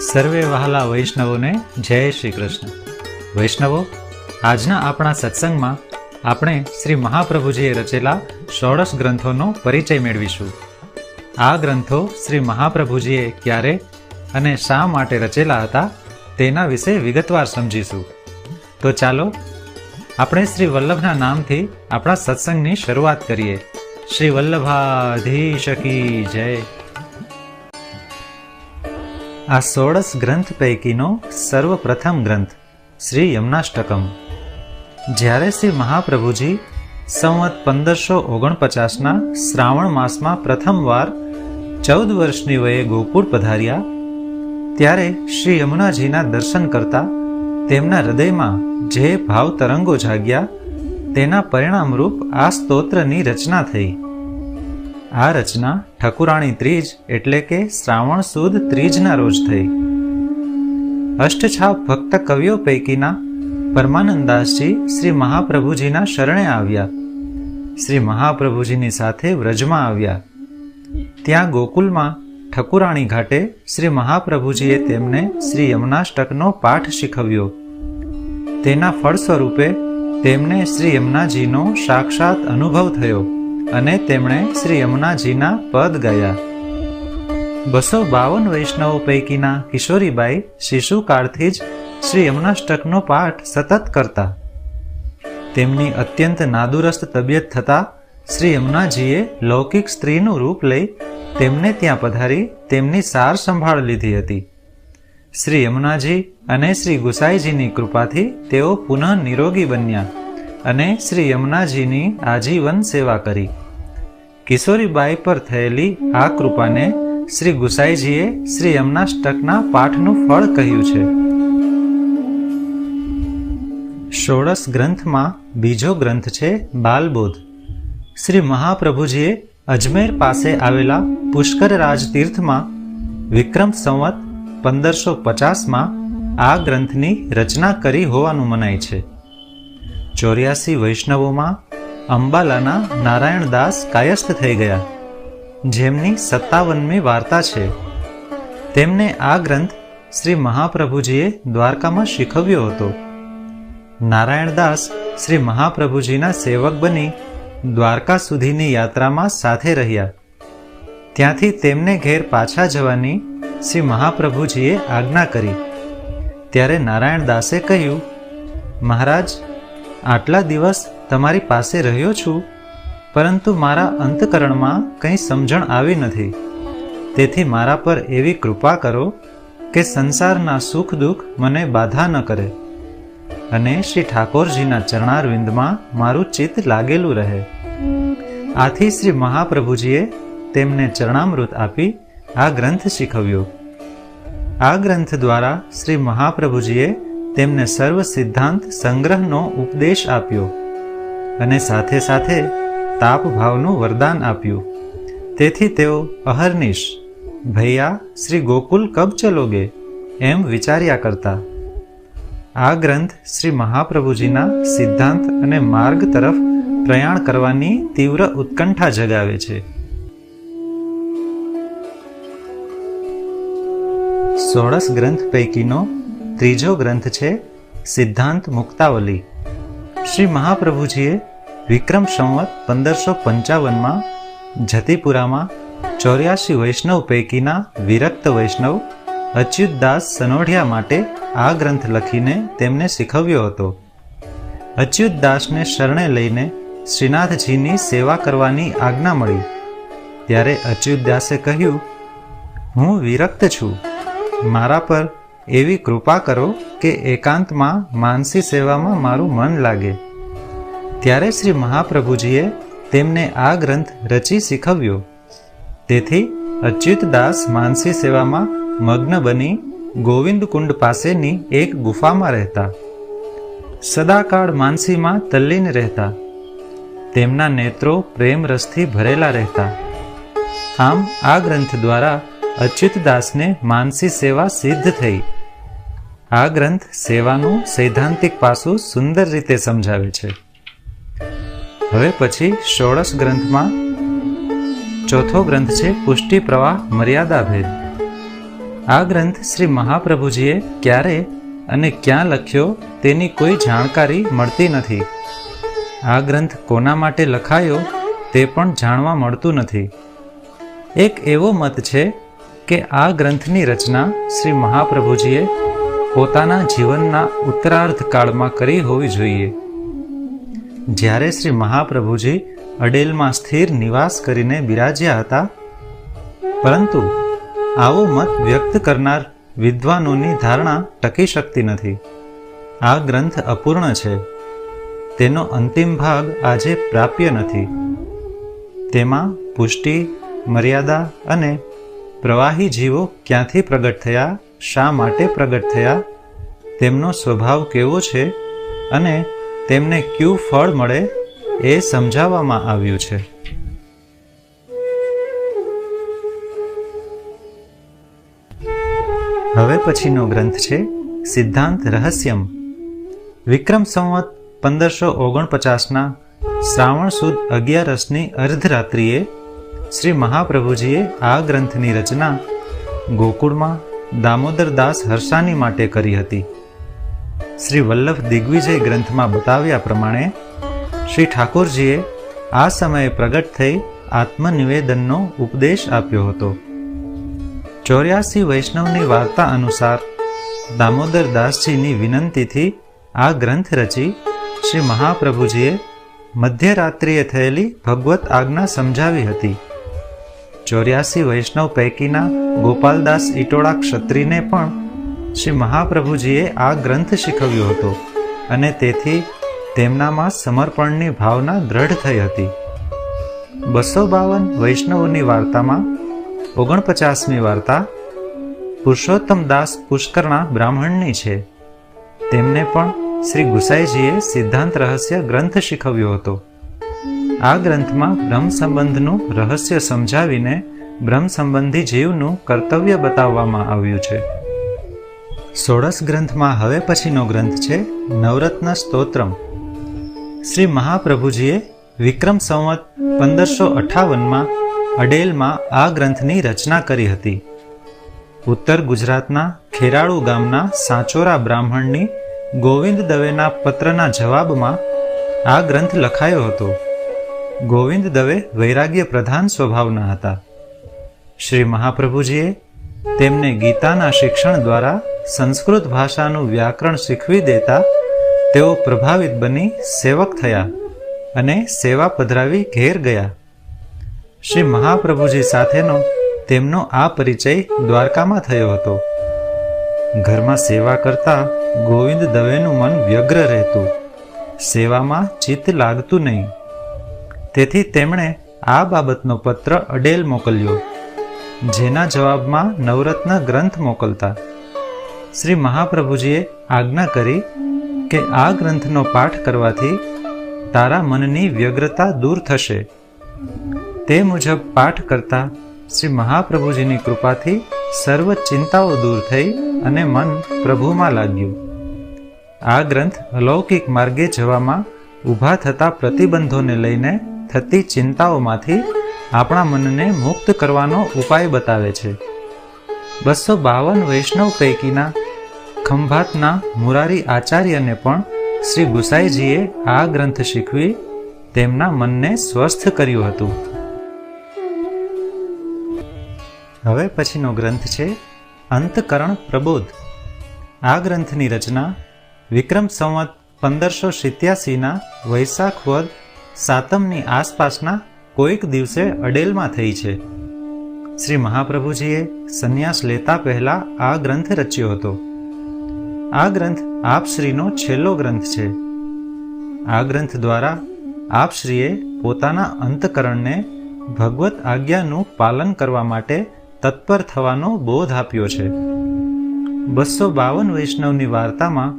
સર્વે વહાલા વૈષ્ણવોને જય શ્રી કૃષ્ણ. વૈષ્ણવો, આજના આપણા સત્સંગમાં આપણે શ્રી મહાપ્રભુજીએ રચેલા ષોડશ ગ્રંથોનો પરિચય મેળવીશું. આ ગ્રંથો શ્રી મહાપ્રભુજીએ ક્યારે અને શા માટે રચેલા હતા તેના વિશે વિગતવાર સમજીશું. તો ચાલો, આપણે શ્રી વલ્લભના નામથી આપણા સત્સંગની શરૂઆત કરીએ. શ્રી વલ્લભાધીશ કી જય. આ સોળસ ગ્રંથ પૈકીનો સર્વપ્રથમ ગ્રંથ, શ્રી યમનાષ્ટકમ. જ્યારે શ્રી મહાપ્રભુજી સંવત પંદરસો ઓગણપચાસના શ્રાવણ માસમાં પ્રથમવાર ચૌદ વર્ષની વયે ગોકુળ પધાર્યા, ત્યારે શ્રી યમુનાજીના દર્શન કરતા તેમના હૃદયમાં જે ભાવ તરંગો જાગ્યા, તેના પરિણામરૂપ આ સ્તોત્રની રચના થઈ. આ રચના ઠકુરાણી ત્રીજ એટલે કે શ્રાવણ સુદ ત્રીજના રોજ થઈ. અષ્ટછાપ ભક્ત કવિઓ પૈકીના પરમાનંદાસજી શ્રી મહાપ્રભુજીના શરણે આવ્યા. શ્રી મહાપ્રભુજીની સાથે વ્રજમાં આવ્યા. ત્યાં ગોકુલમાં ઠકુરાણી ઘાટે શ્રી મહાપ્રભુજીએ તેમને શ્રી યમનાષ્ટકનો પાઠ શીખવ્યો. તેના ફળ સ્વરૂપે તેમને શ્રી યમુનાજીનો સાક્ષાત અનુભવ થયો. અને તેમણે શ્રી યમુનાજીના પદ ગયા. બસો બાવન વૈષ્ણવો પૈકીના કિશોરીબાઈ શિશુકાળથી જ શ્રી યમુનાષ્ટકનો પાઠ સતત કરતા. તેમની અત્યંત નાદુરસ્ત તબિયત થતાં શ્રી યમુનાજીએ લૌકિક સ્ત્રીનું રૂપ લઈ તેમને ત્યાં પધારી તેમની સાર સંભાળ લીધી હતી. શ્રી યમુનાજી અને શ્રી ગુસાઈજીની કૃપાથી તેઓ પુનઃ નિરોગી બન્યા. અને શ્રી યમુનાજીની આજીવન સેવા કરી. કિશોરીબાઈ પર થયેલી આ કૃપાને શ્રી ગુસાઈજીએ શ્રી યમનાષ્ટકના પાઠનું ફળ કહ્યું છે. ષોડશ ગ્રંથમાં બીજો ગ્રંથ છે બાલબોધ. શ્રી મહાપ્રભુજીએ અજમેર પાસે આવેલા પુષ્કરરાજ તીર્થમાં વિક્રમ સંવત પંદરસો પચાસમાં આ ગ્રંથની રચના કરી હોવાનું મનાય છે. ચોર્યાસી વૈષ્ણવોમાં અંબાલાના નારાયણદાસ કાયસ્થ થઈ ગયા. જેમની સત્તાવનમી વાર્તા છે. તેમને આ ગ્રંથ શ્રી મહાપ્રભુજીએ દ્વારકામાં શીખવ્યો હતો. નારાયણદાસ શ્રી મહાપ્રભુજીના સેવક બની દ્વારકા સુધીની યાત્રામાં સાથે રહ્યા. ત્યાંથી તેમને ઘેર પાછા જવાની શ્રી મહાપ્રભુજીએ આજ્ઞા કરી. ત્યારે નારાયણદાસે કહ્યું, મહારાજ આટલા દિવસ તમારી પાસે રહ્યો છું, પરંતુ મારા અંતકરણમાં કંઈ સમજણ આવી નથી. તેથી મારા પર એવી કૃપા કરો કે સંસારના સુખ દુઃખ મને બાધા ન કરે અને શ્રી ઠાકોરજીના ચરણારવિંદમાં મારું ચિત્ત લાગેલું રહે. આથી શ્રી મહાપ્રભુજીએ તેમને ચરણામૃત આપી આ ગ્રંથ શીખવ્યો. આ ગ્રંથ દ્વારા શ્રી મહાપ્રભુજીએ તેમને સર્વ સિદ્ધાંત સંગ્રહનો ઉપદેશ આપ્યો અને સાથે સાથે તાપ ભાવનું વરદાન આપ્યું. તેથી તેઓ અહર્નિશ, ભૈયા, શ્રી ગોકુલ કબ ચલોગે? એમ વિચાર્યા કરતા. આ ગ્રંથ શ્રી મહાપ્રભુજીના સિદ્ધાંત અને માર્ગ તરફ પ્રયાણ કરવાની તીવ્ર ઉત્કંઠા જગાવે છે. સોળસ ગ્રંથ પૈકીનો ત્રીજો ગ્રંથ છે સિદ્ધાંત મુક્તાવલી. શ્રી મહાપ્રભુજીએ વિક્રમ સંવત પંદરસો પંચાવનમાં જતીપુરામાં ચોર્યાસી વૈષ્ણવ પૈકીના વિરક્ત વૈષ્ણવ અચ્યુતદાસ સનોઢિયા માટે આ ગ્રંથ લખીને તેમને શીખવ્યો હતો. અચ્યુતદાસને શરણે લઈને શ્રીનાથજીની સેવા કરવાની આજ્ઞા મળી. ત્યારે અચ્યુતદાસે કહ્યું, હું વિરક્ત છું. મારા પર એવી કૃપા કરો કે એકાંતમાં માનસી સેવામાં મારું મન લાગે. ત્યારે શ્રી મહાપ્રભુજીએ તેમને આ ગ્રંથ રચી શીખવ્યો. તેથી અચ્યુતદાસ માનસી સેવામાં મગ્ન બની ગોવિંદ કુંડ પાસેની એક ગુફામાં રહેતા. સદાકાળ માનસીમાં તલ્લીન રહેતા. તેમના નેત્રો પ્રેમ રસથી ભરેલા રહેતા. આમ આ ગ્રંથ દ્વારા અચ્યુતદાસને માનસી સેવા સિદ્ધ થઈ. આ ગ્રંથ સેવાનું સૈદ્ધાંતિક પાસું સુંદર રીતે સમજાવે છે. હવે પછી ષોડશ ગ્રંથમાં ચોથો ગ્રંથ છે પુષ્ટિ પ્રવાહ મર્યાદા ભેદ આ ગ્રંથ શ્રી મહાપ્રભુજીએ ક્યારે અને ક્યાં લખ્યો તેની કોઈ જાણકારી મળતી નથી. આ ગ્રંથ કોના માટે લખાયો તે પણ જાણવા મળતું નથી. એક એવો મત છે કે આ ગ્રંથની રચના શ્રી મહાપ્રભુજીએ પોતાના જીવનના ઉત્તરાર્ધ કાળમાં કરી હોવી જોઈએ. જ્યારે શ્રી મહાપ્રભુજી અડેલમાં સ્થિર નિવાસ કરીને બિરાજ્યા હતા, પરંતુ આવો મત વ્યક્ત કરનાર વિદ્વાનોની ધારણા ટકી શકતી નથી. આ ગ્રંથ અપૂર્ણ છે. તેનો અંતિમ ભાગ આજે પ્રાપ્ય નથી. તેમાં પુષ્ટિ, મર્યાદા અને પ્રવાહી જીવો ક્યાંથી પ્રગટ થયા? શા માટે પ્રગટ થયા? તેમનો સ્વભાવ કેવો છે? અને તેમને ક્યું ફળ મળે એ સમજાવવામાં આવ્યું છે. હવે પછીનો ગ્રંથ છે, સિદ્ધાંત રહસ્યમ. વિક્રમ સંવત પંદરસો ઓગણપચાસના શ્રાવણ સુદ અગિયારસની અર્ધરાત્રિએ શ્રી મહાપ્રભુજીએ આ ગ્રંથની રચના ગોકુળમાં દામોદર દાસ હર્ષાની માટે કરી હતી. શ્રી વલ્લભ દિગ્વિજય ગ્રંથમાં બતાવ્યા પ્રમાણે, શ્રી ઠાકોરજીએ આ સમયે પ્રગટ થઈ આત્મનિવેદનનો ઉપદેશ આપ્યો હતો. ચોર્યાસી વૈષ્ણવની વાર્તા અનુસાર દામોદર દાસજીની વિનંતીથી આ ગ્રંથ રચી શ્રી મહાપ્રભુજીએ મધ્યરાત્રિએ થયેલી ભગવત આજ્ઞા સમજાવી હતી. ચોર્યાસી વૈષ્ણવ પૈકીના ગોપાલદાસ ઇટોળા ક્ષત્રિને પણ શ્રી મહાપ્રભુજીએ આ ગ્રંથ શીખવ્યો હતો અને તેથી તેમનામાં સમર્પણની ભાવના દ્રઢ થઈ હતી. બસો બાવન વૈષ્ણવોની વાર્તામાં ઓગણપચાસમી વાર્તા, પુરુષોત્તમ દાસ પુષ્કરણા બ્રાહ્મણની છે. તેમને પણ શ્રી ગુસાઈજીએ સિદ્ધાંત રહસ્ય ગ્રંથ શીખવ્યો હતો. આ ગ્રંથમાં બ્રહ્મ સંબંધનું રહસ્ય સમજાવીને બ્રહ્મ સંબંધી જીવનું કર્તવ્ય બતાવવામાં આવ્યું છે. સોળસ ગ્રંથમાં હવે પછીનો ગ્રંથ છે નવરત્ન સ્તોત્રમ. શ્રી મહાપ્રભુજીએ વિક્રમ સંવત પંદરસો અઠાવનમાં અડેલમાં આ ગ્રંથની રચના કરી હતી. ઉત્તર ગુજરાતના ખેરાળુ ગામના સાચોરા બ્રાહ્મણની ગોવિંદ દવેના પત્રના જવાબમાં આ ગ્રંથ લખાયો હતો. ગોવિંદ દવે વૈરાગ્ય પ્રધાન સ્વભાવના હતા. શ્રી મહાપ્રભુજીએ તેમને ગીતાના શિક્ષણ દ્વારા સંસ્કૃત ભાષાનું વ્યાકરણ શીખવી દેતા તેઓ પ્રભાવિત બની સેવક થયા અને સેવા પધરાવી ઘેર ગયા. શ્રી મહાપ્રભુજી સાથેનો તેમનો આ પરિચય દ્વારકામાં થયો હતો. ઘરમાં સેવા કરતા ગોવિંદ દવેનું મન વ્યગ્ર રહેતું. સેવામાં ચિત્ત લાગતું નહીં. તેથી તેમણે આ બાબતનો પત્ર અડેલ મોકલ્યો, જેના જવાબમાં નવરત્ન ગ્રંથ મોકલતા. શ્રી મહાપ્રભુજીએ આજ્ઞા કરી કે આ ગ્રંથનો પાઠ કરવાથી તારા મનની વ્યગ્રતા દૂર થશે. તે મુજબ પાઠ કરતા શ્રી મહાપ્રભુજીની કૃપાથી સર્વ ચિંતાઓ દૂર થઈ અને મન પ્રભુમાં લાગ્યું. આ ગ્રંથ અલૌકિક માર્ગે જવામાં ઊભા થતા પ્રતિબંધોને લઈને થતી ચિંતાઓમાંથી આપણા મનને મુક્ત કરવાનો ઉપાય બતાવે છે. બસો બાવન વૈષ્ણવ પૈકીના ખંભાતના મુરારી આચાર્યને પણ શ્રી ગુસાઈજીએ આ ગ્રંથ શીખવી તેમના મનને સ્વસ્થ કર્યું હતું. હવે પછીનો ગ્રંથ છે અંતકરણ પ્રબોધ. આ ગ્રંથની રચના વિક્રમ સંવત પંદરસો સિત્યાસીના વૈશાખ વદ સાતમની આસપાસના કોઈક દિવસે અડેલમાં થઈ છે. શ્રી મહાપ્રભુજીએ સંન્યાસ લેતા પહેલા આ ગ્રંથ રચ્યો હતો. આ ગ્રંથ આપશ્રીનો છેલ્લો ગ્રંથ છે. આ ગ્રંથ દ્વારા આપશ્રીએ પોતાના અંતકરણને ભગવત આજ્ઞાનું પાલન કરવા માટે તત્પર થવાનો બોધ આપ્યો છે. બસો બાવન વૈષ્ણવની વાર્તામાં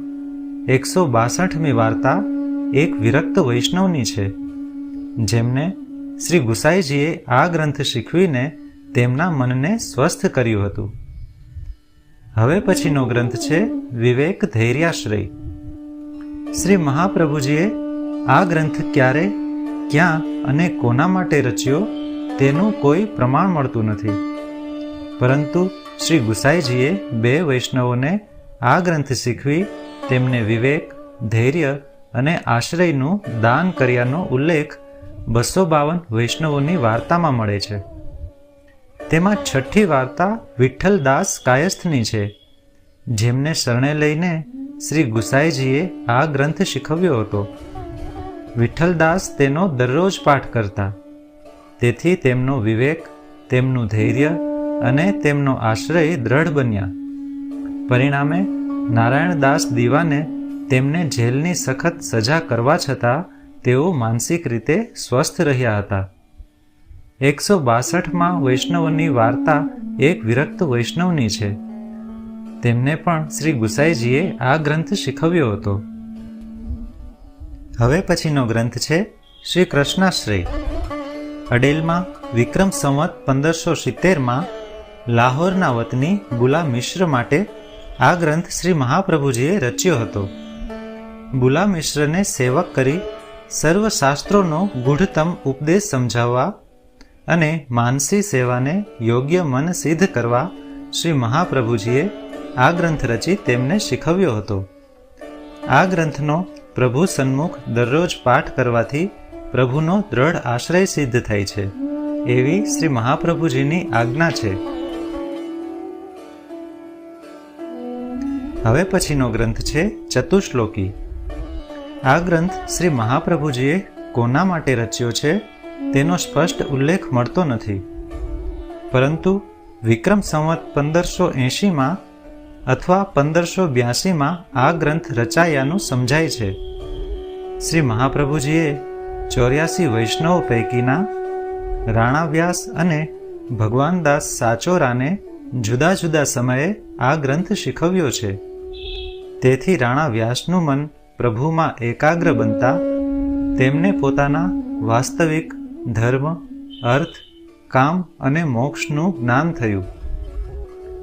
એકસો બાસઠમી વાર્તા એક વિરક્ત વૈષ્ણવની છે. જેમને શ્રી ગુસાઈજીએ આ ગ્રંથ શીખવીને તેમના મનને સ્વસ્થ કર્યું હતું. હવે પછીનો ગ્રંથ છે વિવેક ધૈર્યાશ્રય. શ્રી મહાપ્રભુજીએ આ ગ્રંથ ક્યારે, ક્યાં અને કોના માટે રચ્યો તેનું કોઈ પ્રમાણ મળતું નથી. પરંતુ શ્રી ગુસાઈજીએ બે વૈષ્ણવોને આ ગ્રંથ શીખવી તેમને વિવેક, ધૈર્ય અને આશ્રયનું દાન કર્યાનો ઉલ્લેખ બસો બાવન વૈષ્ણવોની વાર્તામાં મળે છે. તેમાં છઠ્ઠી વાર્તા વિઠ્ઠલદાસ કાયસ્થની છે, જેમને શરણે લઈને શ્રી ગુસાઈજીએ આ ગ્રંથ શીખવ્યો હતો. વિઠ્ઠલદાસ તેનો દરરોજ પાઠ કરતા. તેથી તેમનો વિવેક, તેમનું ધૈર્ય અને તેમનો આશ્રય દ્રઢ બન્યા. પરિણામે નારાયણદાસ દીવાને તેમને જેલની સખત સજા કરવા છતાં તેઓ માનસિક રીતે સ્વસ્થ રહ્યા હતા. એકસો બાસઠમાં વૈષ્ણવની વાર્તા એક વિરક્ત વૈષ્ણવની છે. તેમને પણ શ્રી ગુસાઈજીએ આ ગ્રંથ શીખવ્યો હતો. હવે પછીનો ગ્રંથ છે શ્રી કૃષ્ણાશ્રય અડેલમાં વિક્રમ સંવત પંદરસો સિત્તેરમાં લાહોરના વતની ગુલા મિશ્ર માટે આ ગ્રંથ શ્રી મહાપ્રભુજીએ રચ્યો હતો. ગુલા મિશ્રને સેવક કરી સર્વ શાસ્ત્રોનો ગૂઢતમ ઉપદેશ સમજાવવા અને માનસી સેવાને યોગ્ય મન સિદ્ધ કરવા શ્રી મહાપ્રભુજીએ આ ગ્રંથ રચી તેમને શીખવ્યો હતો. આ ગ્રંથનો પ્રભુ સન્મુખ દરરોજ પાઠ કરવાથી પ્રભુનો દ્રઢ આશ્રય સિદ્ધ થાય છે. એવી શ્રી મહાપ્રભુજીની આજ્ઞા છે. હવે પછીનો ગ્રંથ છે ચતુશ્લોકી. આ ગ્રંથ શ્રી મહાપ્રભુજીએ કોના માટે રચ્યો છે તેનો સ્પષ્ટ ઉલ્લેખ મળતો નથી. પરંતુ વિક્રમ સંવત પંદરસો એંશીમાં અથવા પંદરસો બ્યાસીમાં આ ગ્રંથ રચાયાનું સમજાય છે. શ્રી મહાપ્રભુજીએ ચોર્યાસી વૈષ્ણવ પૈકીના રાણા વ્યાસ અને ભગવાનદાસ સાચોરાને જુદા જુદા સમયે આ ગ્રંથ શીખવ્યો છે. તેથી રાણા વ્યાસનું મન પ્રભુમાં એકાગ્ર બનતા તેમને પોતાના વાસ્તવિક ધર્મ, અર્થ, કામ અને મોક્ષનું જ્ઞાન થયું.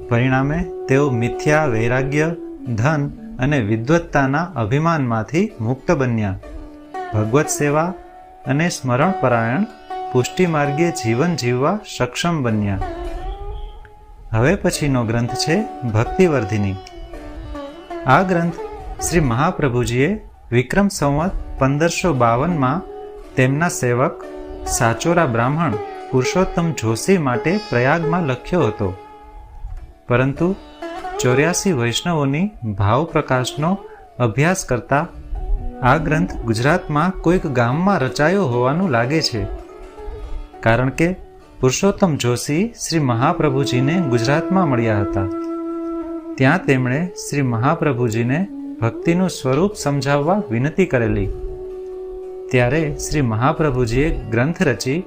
પરિણામે તેઓ મિથ્યા, વૈરાગ્ય, ધન અને વિદ્વત્તાના અભિમાનમાંથી મુક્ત બન્યા. ભગવત સેવા અને સ્મરણપરાયણ પુષ્ટિ માર્ગે જીવન જીવવા સક્ષમ બન્યા. હવે પછીનો ગ્રંથ છે ભક્તિવર્ધિની. આ ગ્રંથ શ્રી મહાપ્રભુજીએ વિક્રમ સંવત પંદરસો બાવનમાં તેમના સેવક સાચોરા બ્રાહ્મણ પુરુષોત્તમ જોશી માટે પ્રયાગમાં લખ્યો હતો. પરંતુ ચોર્યાસી વૈષ્ણવોની ભાવ પ્રકાશનો અભ્યાસ કરતા આ ગ્રંથ ગુજરાતમાં કોઈક ગામમાં રચાયો હોવાનું લાગે છે. કારણ કે પુરુષોત્તમ જોશી શ્રી મહાપ્રભુજીને ગુજરાતમાં મળ્યા હતા. ત્યાં તેમણે શ્રી મહાપ્રભુજીને ભક્તિનું સ્વરૂપ સમજાવવા વિનંતી કરેલી. ત્યારે શ્રી મહાપ્રભુજીએ ગ્રંથ રચી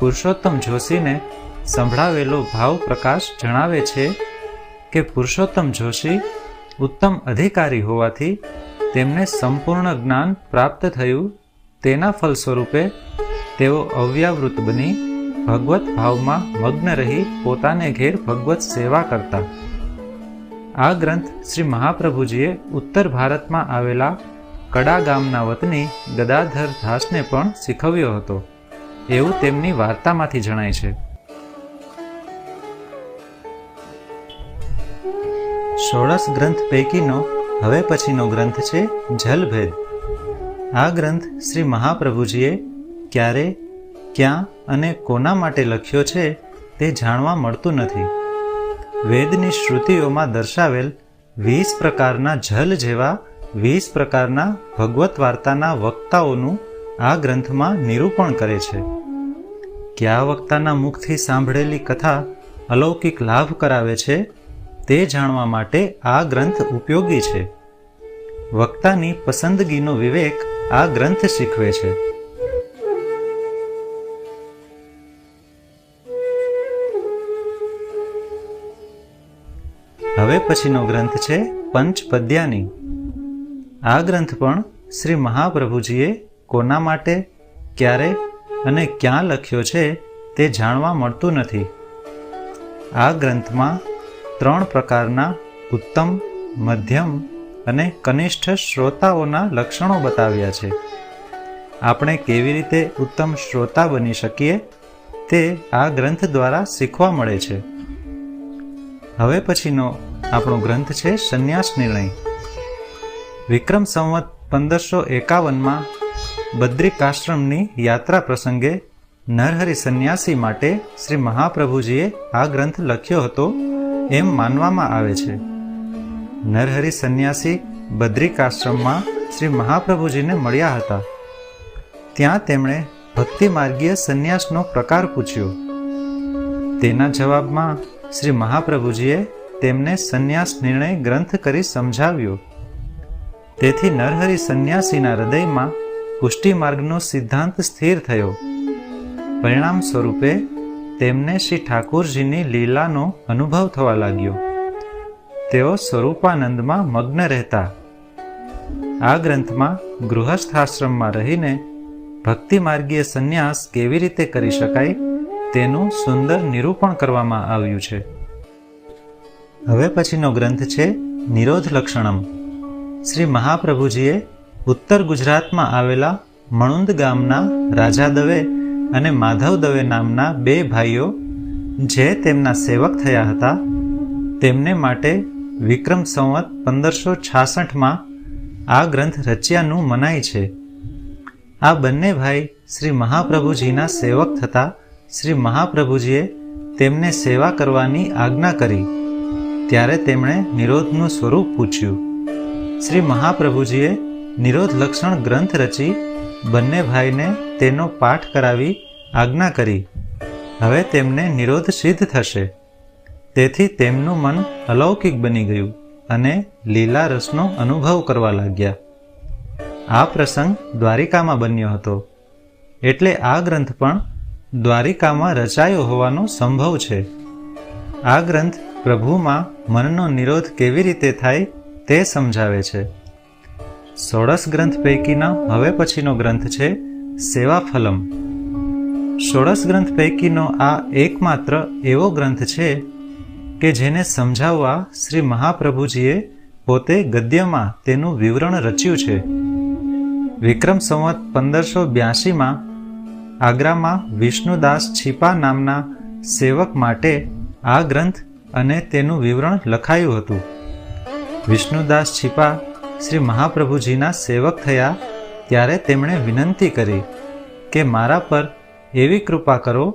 પુરુષોત્તમ જોશીને સંભળાવેલો ભાવ પ્રકાશ જણાવે છે કે પુરુષોત્તમ જોશી ઉત્તમ અધિકારી હોવાથી તેમને સંપૂર્ણ જ્ઞાન પ્રાપ્ત થયું તેના ફલ સ્વરૂપે તેઓ અવ્યાવૃત બની ભગવત ભાવમાં મગ્ન રહી પોતાને ઘેર ભગવત સેવા કરતા. આ ગ્રંથ શ્રી મહાપ્રભુજીએ ઉત્તર ભારતમાં આવેલા કડા ગામના વતની ગદાધર દાસને પણ શીખવ્યો હતો. એવું તેમની વાર્તામાંથી જણાય છે. ષોડશ ગ્રંથ પૈકીનો હવે પછીનો ગ્રંથ છે જલભેદ. આ ગ્રંથ શ્રી મહાપ્રભુજીએ ક્યારે, ક્યાં અને કોના માટે લખ્યો છે તે જાણવા મળતું નથી. વેદની શ્રુતિઓમાં દર્શાવેલ વીસ પ્રકારના જલ જેવા વીસ પ્રકારના ભગવત વાર્તાના વક્તાઓનું આ ગ્રંથમાં નિરૂપણ કરે છે. કયા વક્તાના મુખથી સાંભળેલી કથા અલૌકિક લાભ કરાવે છે તે જાણવા માટે આ ગ્રંથ ઉપયોગી છે. વક્તાની પસંદગીનો વિવેક આ ગ્રંથ શીખવે છે. હવે પછીનો ગ્રંથ છે પંચપદ્યાની. આ ગ્રંથ પણ શ્રી મહાપ્રભુજીએ કોના માટે, ક્યારે અને ક્યાં લખ્યો છે તે જાણવા મળતું નથી. આ ગ્રંથમાં ત્રણ પ્રકારના ઉત્તમ, મધ્યમ અને કનિષ્ઠ શ્રોતાઓના લક્ષણો બતાવ્યા છે. આપણે કેવી રીતે ઉત્તમ શ્રોતા બની શકીએ તે આ ગ્રંથ દ્વારા શીખવા મળે છે. હવે પછીનો આપણો ગ્રંથ છે સંન્યાસ નિર્ણય. વિક્રમ સંવત પંદરસો એકાવનમાં બદ્રિકાશ્રમની યાત્રા પ્રસંગે નરહરિ સંન્યાસી માટે શ્રી મહાપ્રભુજીએ આ ગ્રંથ લખ્યો હતો એમ માનવામાં આવે છે. નરહરિ સંન્યાસી બદ્રિકાશ્રમમાં શ્રી મહાપ્રભુજીને મળ્યા હતા. ત્યાં તેમણે ભક્તિ માર્ગીય સંન્યાસનો પ્રકાર પૂછ્યો. તેના જવાબમાં શ્રી મહાપ્રભુજીએ તેમને સંન્યાસ નિર્ણય ગ્રંથ કરી સમજાવ્યો. તેથી નરહરિ સંન્યાસીના હૃદયમાં પુષ્ટિ માર્ગનો સિદ્ધાંત સ્થિર થયો. પરિણામ સ્વરૂપે તેમને શ્રી ઠાકુરજીની લીલાનો અનુભવ થવા લાગ્યો. તેઓ સ્વરૂપાનંદમાં મગ્ન રહેતા. આ ગ્રંથમાં ગૃહસ્થાશ્રમમાં રહીને ભક્તિ માર્ગીય સંન્યાસ કેવી રીતે કરી શકાય તેનું સુંદર નિરૂપણ કરવામાં આવ્યું છે. હવે પછીનો ગ્રંથ છે નિરોધ લક્ષણમ. શ્રી મહાપ્રભુજીએ ઉત્તર ગુજરાતમાં આવેલા મણુંદ ગામના રાજા દવે અને માધવ દવે નામના બે ભાઈઓ જે તેમના સેવક થયા હતા, તેમને માટે વિક્રમ સંવત પંદરસો છાસઠમાં આ ગ્રંથ રચ્યાનું મનાય છે. આ બંને ભાઈ શ્રી મહાપ્રભુજીના સેવક થતા શ્રી મહાપ્રભુજીએ તેમને સેવા કરવાની આજ્ઞા કરી. ત્યારે તેમણે નિરોધનું સ્વરૂપ પૂછ્યું. શ્રી મહાપ્રભુજીએ નિરોધ લક્ષણ ગ્રંથ રચી બંને ભાઈને તેનો પાઠ કરાવી આજ્ઞા કરી. હવે તેમને નિરોધ સિદ્ધ થશે. તેથી તેમનું મન અલૌકિક બની ગયું અને લીલા રસનો અનુભવ કરવા લાગ્યા. આ પ્રસંગ દ્વારિકામાં બન્યો હતો. એટલે આ ગ્રંથ પણ દ્વારિકામાં રચાયો હોવાનો સંભવ છે. આ ગ્રંથ પ્રભુમાં મનનો નિરોધ કેવી રીતે થાય તે સમજાવે છે. ષોડશ ગ્રંથ પૈકીનો હવે પછીનો ગ્રંથ છે, સેવાફલમ. ષોડશ ગ્રંથ પૈકીનો આ એકમાત્ર એવો ગ્રંથ છે કે જેને સમજાવવા શ્રી મહાપ્રભુજીએ પોતે ગદ્યમાં તેનું વિવરણ રચ્યું છે. વિક્રમ સંવત પંદરસો બ્યાસીમાં આગ્રામાં વિષ્ણુદાસ છીપા નામના સેવક માટે આ ગ્રંથ અને તેનું વિવરણ લખાયું હતું. વિષ્ણુદાસ છીપા શ્રી મહાપ્રભુજીના સેવક થયા ત્યારે તેમણે વિનંતી કરી કે મારા પર એવી કૃપા કરો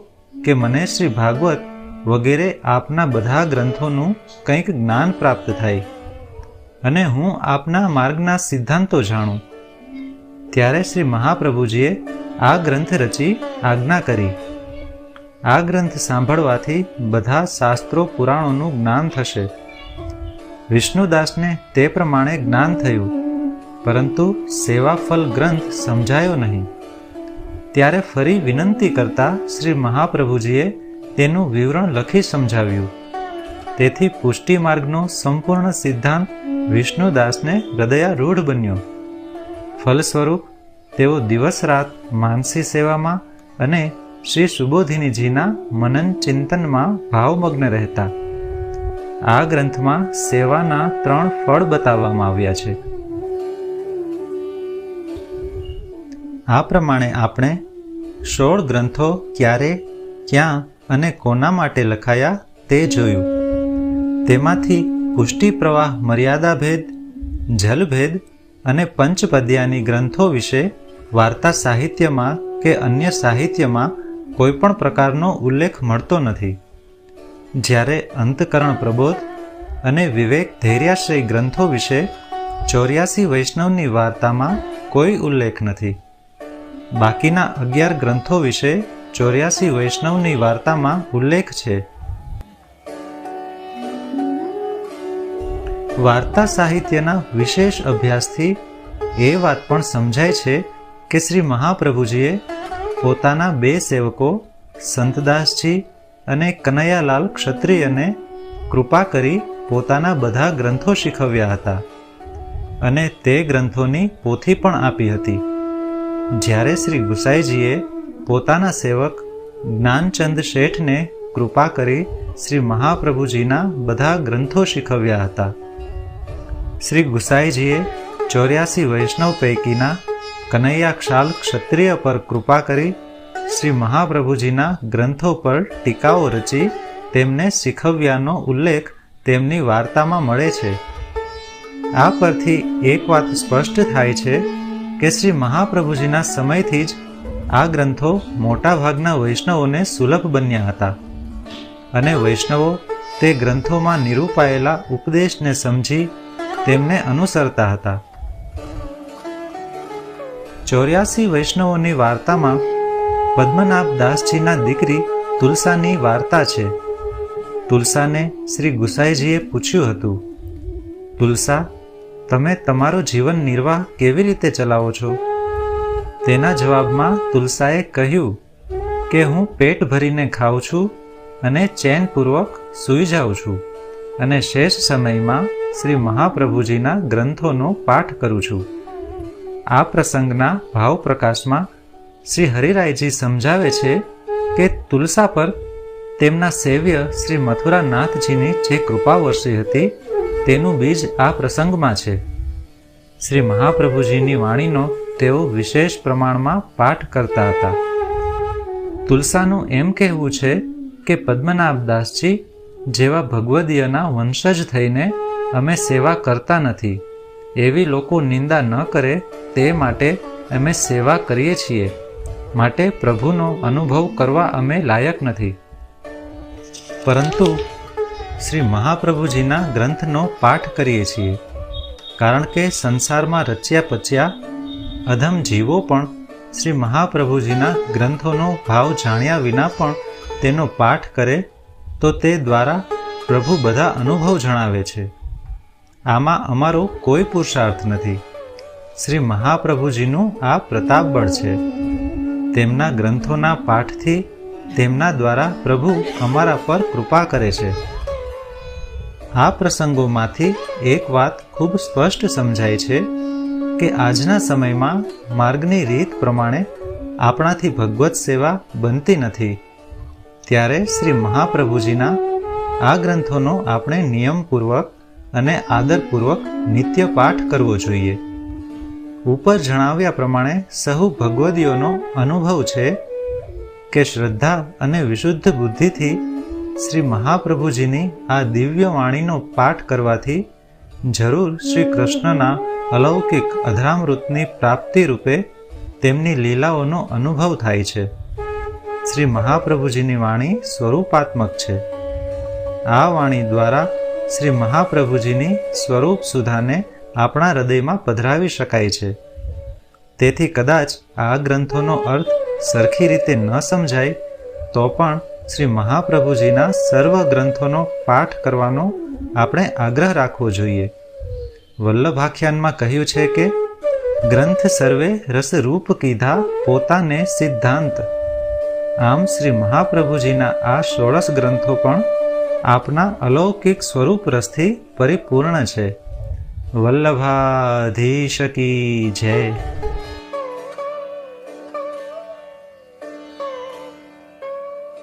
કે મને શ્રી ભાગવત વગેરે આપના બધા ગ્રંથોનું કંઈક જ્ઞાન પ્રાપ્ત થાય અને હું આપના માર્ગના સિદ્ધાંતો જાણું. ત્યારે શ્રી મહાપ્રભુજીએ આ ગ્રંથ રચી આજ્ઞા કરી. આ ગ્રંથ સાંભળવાથી બધા શાસ્ત્રો પુરાણોનું જ્ઞાન થશે. વિષ્ણુદાસને તે પ્રમાણે જ્ઞાન થયું, પરંતુ સેવાફલ ગ્રંથ સમજાયો નહીં. ત્યારે ફરી વિનંતી કરતા શ્રી મહાપ્રભુજીએ તેનું વિવરણ લખી સમજાવ્યું. તેથી પુષ્ટિ માર્ગનો સંપૂર્ણ સિદ્ધાંત વિષ્ણુદાસને હૃદયારૂઢ બન્યો. ફલસ્વરૂપ, તેઓ દિવસ રાત માનસી સેવામાં અને શ્રી સુબોધિનીજીના મનન ચિંતનમાં ભાવમગ્ન રહેતા. આ ગ્રંથમાં સેવાના ત્રણ ફળ બતાવવામાં આવ્યા છે. આ પ્રમાણે આપણે સોળ ગ્રંથો ક્યારે, ક્યાં અને કોના માટે લખાયા તે જોયું. તેમાંથી પુષ્ટિ પ્રવાહ મર્યાદાભેદ, જલભેદ અને પંચપદ્યાની ગ્રંથો વિશે વાર્તા સાહિત્યમાં કે અન્ય સાહિત્યમાં કોઈ પણ પ્રકારનો ઉલ્લેખ મળતો નથી. જ્યારે અંતકરણ પ્રબોધ અને વિવેક ધૈર્યાશ્રય ગ્રંથો વિશે ચોર્યાસી વૈષ્ણવની વાર્તામાં કોઈ ઉલ્લેખ નથી. બાકીના અગિયાર ગ્રંથો વિશે ચોર્યાસી વૈષ્ણવની વાર્તામાં ઉલ્લેખ છે. વાર્તા સાહિત્યના વિશેષ અભ્યાસથી એ વાત પણ સમજાય છે કે શ્રી મહાપ્રભુજીએ પોતાના બે સેવકો, સંતદાસજી અને કનૈયાલાલ ક્ષત્રિયને કૃપા કરી પોતાના બધા ગ્રંથો શીખવ્યા હતા અને તે ગ્રંથોની પોથી પણ આપી હતી. જ્યારે શ્રી ગુસાઈજીએ પોતાના સેવક જ્ઞાનચંદ શેઠને કૃપા કરી શ્રી મહાપ્રભુજીના બધા ગ્રંથો શીખવ્યા હતા. શ્રી ગુસાઈજીએ ચોર્યાસી વૈષ્ણવ પૈકીના કનૈયા ક્ષાલ ક્ષત્રિય પર કૃપા કરી શ્રી મહાપ્રભુજીના ગ્રંથો પર ટીકાઓ રચી તેમને શીખવ્યાનો ઉલ્લેખ તેમની વાર્તામાં મળે છે. આ પરથી એક વાત સ્પષ્ટ થાય છે કે શ્રી મહાપ્રભુજીના સમયથી જ આ ગ્રંથો મોટાભાગના વૈષ્ણવોને સુલભ બન્યા હતા અને વૈષ્ણવો તે ગ્રંથોમાં નિરૂપાયેલા ઉપદેશને સમજી તેમને અનુસરતા હતા. ચોર્યાસી વૈષ્ણવોની વાર્તામાં પદ્મનાભ દાસજીના દીકરી તુલસાની વાર્તા છે. તુલસાને શ્રી ગુસાઈજીએ પૂછ્યું હતું, તુલસા, તમે તમારો જીવન નિર્વાહ કેવી રીતે ચલાવો છો? તેના જવાબમાં તુલસાએ કહ્યું કે, હું પેટ ભરીને ખાઉં છું અને ચેનપૂર્વક સૂઈ જાઉં છું અને શેષ સમયમાં શ્રી મહાપ્રભુજીના ગ્રંથોનો પાઠ કરું છું. આ પ્રસંગના ભાવ પ્રકાશમાં શ્રી હરિરાયજી સમજાવે છે કે તુલસા પર તેમના સેવ્ય શ્રી મથુરાનાથજીની જે કૃપા વર્ષી હતી, તેનું બીજ આ પ્રસંગમાં છે. શ્રી મહાપ્રભુજીની વાણીનો તેઓ વિશેષ પ્રમાણમાં પાઠ કરતા હતા. તુલસાનું એમ કહેવું છે કે પદ્મનાભદાસજી જેવા ભગવદીયના વંશજ થઈને અમે સેવા કરતા નથી. એવી લોકો નિંદા ન કરે તે માટે અમે સેવા કરીએ છીએ. માટે પ્રભુનો અનુભવ કરવા અમે લાયક નથી. પરંતુ શ્રી મહાપ્રભુજીના ગ્રંથનો પાઠ કરીએ છીએ. કારણ કે સંસારમાં રચ્યા પચ્યા અધમ જીવો પણ શ્રી મહાપ્રભુજીના ગ્રંથોનો ભાવ જાણ્યા વિના પણ તેનો પાઠ કરે તો તે દ્વારા પ્રભુ બધા અનુભવ જણાવે છે. આમાં અમારો કોઈ પુરુષાર્થ નથી. શ્રી મહાપ્રભુજીનું આ પ્રતાપબળ છે. તેમના ગ્રંથોના પાઠથી તેમના દ્વારા પ્રભુ અમારા પર કૃપા કરે છે. આ પ્રસંગોમાંથી એક વાત ખૂબ સ્પષ્ટ સમજાય છે કે આજના સમયમાં માર્ગની રીત પ્રમાણે આપણાથી ભગવત સેવા બનતી નથી. ત્યારે શ્રી મહાપ્રભુજીના આ ગ્રંથોનો આપણે નિયમપૂર્વક અને આદરપૂર્વક નિત્ય પાઠ કરવો જોઈએ. ઉપર જણાવ્યા પ્રમાણે સહુ ભગવદીઓનો અનુભવ છે કે શ્રદ્ધા અને વિશુદ્ધ બુદ્ધિથી શ્રી મહાપ્રભુજીની આ દિવ્ય વાણીનો પાઠ કરવાથી જરૂર શ્રી કૃષ્ણના અલૌકિક અધરામૃતની પ્રાપ્તિ રૂપે તેમની લીલાઓનો અનુભવ થાય છે. શ્રી મહાપ્રભુજીની વાણી સ્વરૂપાત્મક છે. આ વાણી દ્વારા શ્રી મહાપ્રભુજીની સ્વરૂપ સુધાને આપણા હૃદયમાં પધરાવી શકાય છે. તેથી કદાચ આ ગ્રંથોનો અર્થ સરખી રીતે ન સમજાય, તો પણ શ્રી મહાપ્રભુજીના સર્વ ગ્રંથોનો પાઠ કરવાનો આપણે આગ્રહ રાખવો જોઈએ. વલ્લભાખ્યાનમાં કહ્યું છે કે, ગ્રંથ સર્વે રસરૂપ કીધા પોતાને સિદ્ધાંત. આમ શ્રી મહાપ્રભુજીના આ ષોડશ ગ્રંથો પણ આપના અલૌકિક સ્વરૂપ રસથી પરિપૂર્ણ છે. વલ્લભાધીશ કી જય.